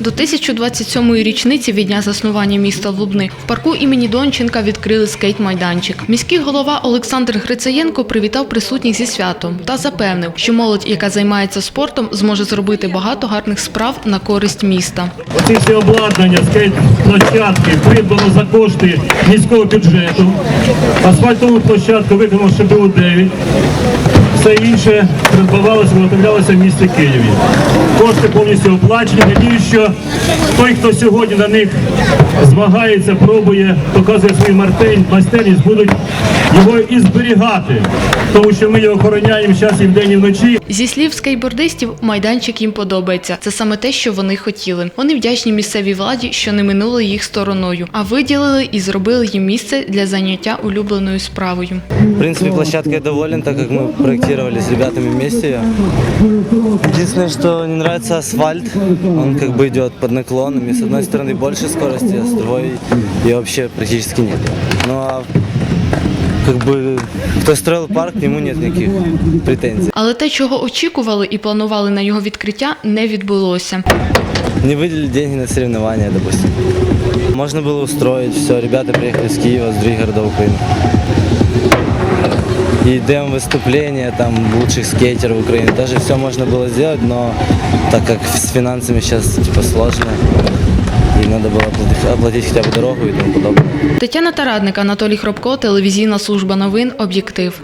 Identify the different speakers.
Speaker 1: До 1027-ї річниці від дня заснування міста Лубни в парку імені Донченка відкрили скейт-майданчик. Міський голова Олександр Грицаєнко привітав присутніх зі святом та запевнив, що молодь, яка займається спортом, зможе зробити багато гарних справ на користь міста.
Speaker 2: Оці всі обладнання, скейт-площадки придбано за кошти міського бюджету. Асфальтову площадку виконав ШБУ 9. Все інше придбавалося, виготовлялося в місті Києві. Кошти повністю оплачені. Надію, що той, хто сьогодні на них змагається, пробує, показує свою майстерність, будуть його і зберігати, тому що ми його охороняємо час і вдень, і вночі.
Speaker 1: Зі слів скейтбордистів, майданчик їм подобається. Це саме те, що вони хотіли. Вони вдячні місцевій владі, що не минули їх стороною, а виділили і зробили їм місце для заняття улюбленою справою.
Speaker 3: В принципе, площадкой я доволен, так как мы проектировали с ребятами вместе ее. Единственное, что не нравится асфальт. Он как бы идет под наклонами. С одной стороны больше скорости, а с другой ее вообще практически нет. Ну а как бы кто строил парк, к нему нет никаких претензий.
Speaker 1: Але те, чого очікували і планували на його відкриття, не відбулося.
Speaker 3: Не выделили деньги на соревнования, допустим. Можно было устроить, все, ребята приехали с Киева, с других городов Украины. И дем выступления там лучших скейтеров Украины. Даже все можно было сделать, но так как с финансами сейчас типа сложно, и надо было оплатить, оплатить хотя бы дорогу и тому подобное.
Speaker 1: Тетяна Тарадник, Анатолій Хробко, телевізійна служба новин, об'єктив.